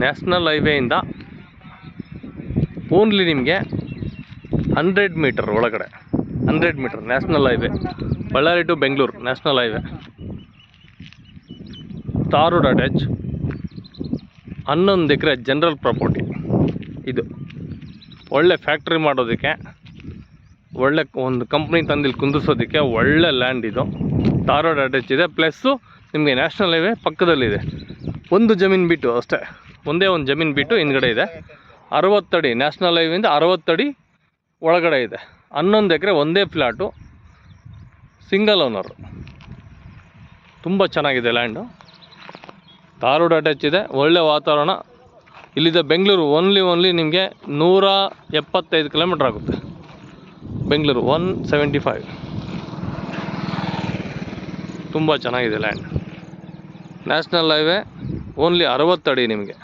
National ಹೈವೇಯಿಂದ only ನಿಮಗೆ hundred metre ಒಳಗಡೆ, hundred meter national highway, Ballari to Bengaluru national highway. Tar attach ಹನ್ನೊಂದು ಎಕರೆ general property ಇದು. ಒಳ್ಳೆ ಫ್ಯಾಕ್ಟ್ರಿ ಮಾಡೋದಕ್ಕೆ, ಒಳ್ಳೆ ಒಂದು ಕಂಪ್ನಿ ತಂದಿಲ್ಲಿ ಕುಂದಿಸೋದಕ್ಕೆ ಒಳ್ಳೆ ಲ್ಯಾಂಡ್ ಇದು. ತಾರೋಡ್ ರೋಡ್ ಅಟ್ಯಾಚ್ ಇದೆ, ಪ್ಲಸ್ಸು ನಿಮಗೆ ನ್ಯಾಷನಲ್ ಹೈವೇ ಪಕ್ಕದಲ್ಲಿದೆ. ಒಂದು ಜಮೀನು ಬಿಟ್ಟು ಅಷ್ಟೇ. ಒಂದೇ ಒಂದು ಜಮೀನು ಬಿಟ್ಟು ಹಿಂದ್ಗಡೆ ಇದೆ. ಅರವತ್ತಡಿ ನ್ಯಾಷನಲ್ ಹೈವೇಯಿಂದ ಅರವತ್ತಡಿ ಒಳಗಡೆ ಇದೆ. ಹನ್ನೊಂದು ಎಕರೆ ಒಂದೇ ಫ್ಲ್ಯಾಟು ಸಿಂಗಲ್ ಓನರು ತುಂಬ ಚೆನ್ನಾಗಿದೆ ಲ್ಯಾಂಡು ಧಾರೋಡ್ ಅಟ್ಯಾಚ್ ಇದೆ. ಒಳ್ಳೆ ವಾತಾವರಣ. ಇಲ್ಲಿದೆ ಬೆಂಗಳೂರು ಓನ್ಲಿ ಓನ್ಲಿ ನಿಮಗೆ ನೂರ ಎಪ್ಪತ್ತೈದು ಕಿಲೋಮೀಟ್ರ್ ಆಗುತ್ತೆ. ಬೆಂಗಳೂರು ಒನ್ ಸೆವೆಂಟಿ ಫೈವ್ ತುಂಬ ಚೆನ್ನಾಗಿದೆ ಲ್ಯಾಂಡ್ ನ್ಯಾಷನಲ್ ಹೈವೇ ಓನ್ಲಿ ಅರವತ್ತಡಿ ನಿಮಗೆ.